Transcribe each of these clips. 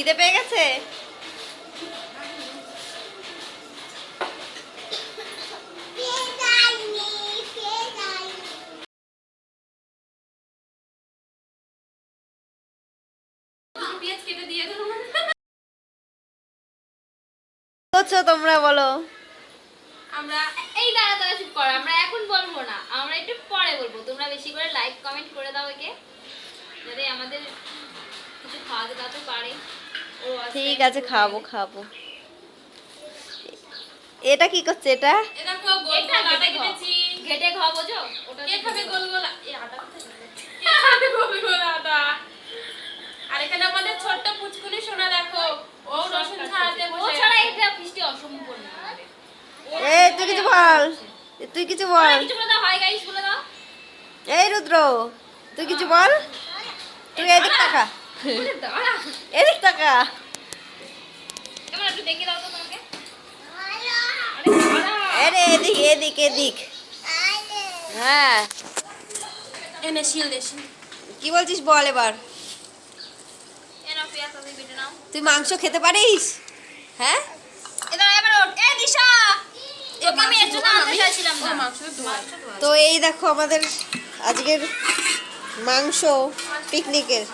খিদে পেয়ে গেছে? তোমরা বলো আমরা এই দাঁড়া দাঁড়া, চুপ করো। আমরা এখন বলব না। আমরা একটু পরে বলব। তোমরা বেশি করে লাইক কমেন্ট করে দাও একে। যাতে আমাদের কিছু খাওয়াতে দাওয়াতে পারে। ঠিক আছে খাব খাব। এটা কি করছে এটা? আর এখানে আমাদের ছোট্ট পুচকুনি সোনা দেখো। ও রসুন ছাড়াতে ও ছাড়া বৃষ্টি অসম্পূর্ণ। তুই কিছু বল। তুই কিছু বল। কিছু বলে দাও হাই গাইস বলে দাও। এই রুদ্র তুই কিছু বল। তুই এদিক টাকা এদিক টাকা আরে এদিক এদিক এদিক। হ্যাঁ। এনে শিল কি বলছিস বল এবার? তুই মাংস খেতে পারিস? হ্যাঁ? তো এই দেখো আমাদের আজকের মাংস পিকনিকের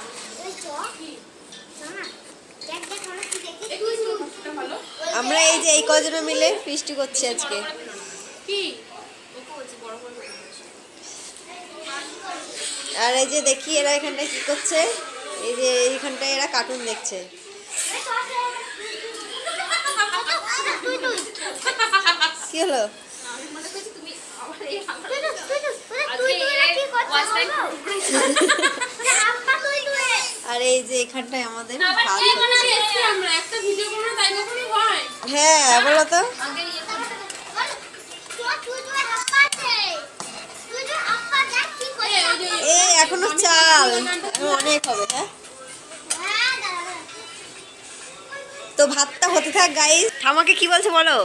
আমরা এই যে এই কজনে মিলে ফিস্টি করছি আজকে। আর এই যে দেখি এরা এখানটায় কি করছে। এই যে এইখানটায় এরা কার্টুন দেখছে। কি হলো? মনে আর এই যে এখানটায় আমাদের আবার হয়, বলো তো। এ, এখনও চাল। অনেক হবে হ্যাঁ। তো ভাতটা হতে থাক গাইস আমাকে কি বলছে, বলো?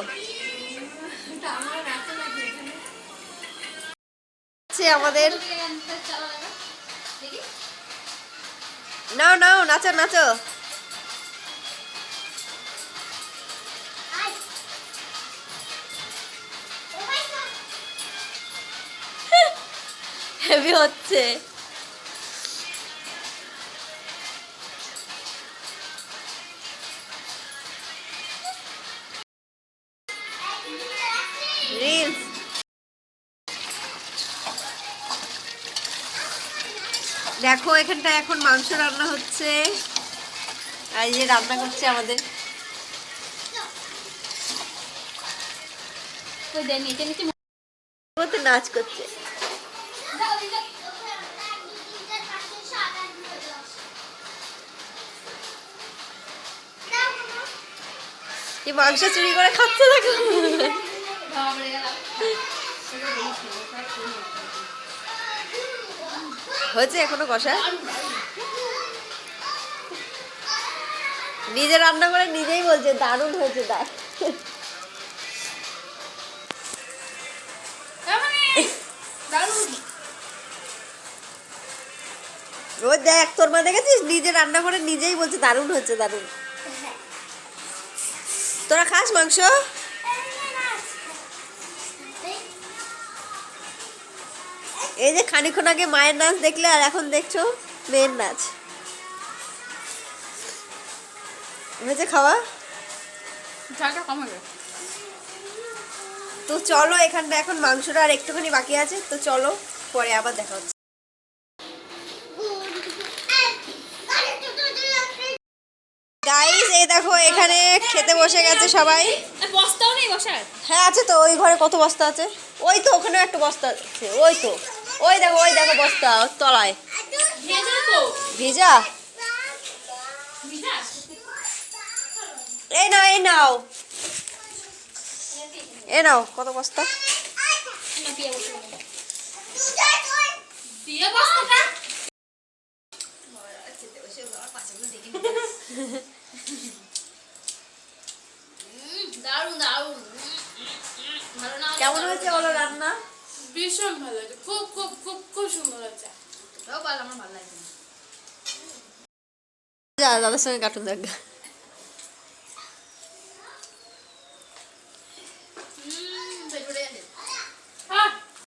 আমাদের। নাও নাও, নাচো নাচো। হেভি হচ্ছে। দেখো এখানটা এখন মাংস রান্না হচ্ছে। আর এই যে রান্না করছে আমাদের। নাচ করছে। এই মাংস চুরি করে খাচ্ছে দেখো। হয়েছে এখনও কষা? নিজে রান্না করে নিজেই বলছে, দারুণ হয়েছে দার ও দেখ তোর মা দেখেছিস? নিজে রান্না করে নিজেই বলছে দারুণ হয়েছে দারুণ। তোরা খাস মাংস? এই যে খানিক্ষণ আগে মায়ের নাচ দেখলে আর এখন দেখছ মেয়ের নাচ। হয়েছে খাওয়া? ঝালটা তো চলো এখানটা এখন মাংসটা আর একটুখানি বাকি আছে। তো চলো পরে আবার দেখা হচ্ছে। গাইস এই দেখো এখানে খেতে বসে গেছে সবাই। বস্তাও নেই বসার? হ্যাঁ আছে তো ওই ঘরে কত বস্তা আছে? ওই তো ওখানে একটা বস্তা আছে ওই তো। ওই দেখো ওই দেখো বস্তা তলায়। ভিজা এই নাও এই নাও। এ নাও কত বস্তা? দিয়ে বস্তাটা দারুণ দারুণ ভালো না কেমন হয়েছে বলো রান্না? ভীষণ ভালো হয়েছে খুব খুব খুব খুব সুন্দর হয়েছে। আমার ভালো লাগছে দাদার সঙ্গে কাটুন দেখ।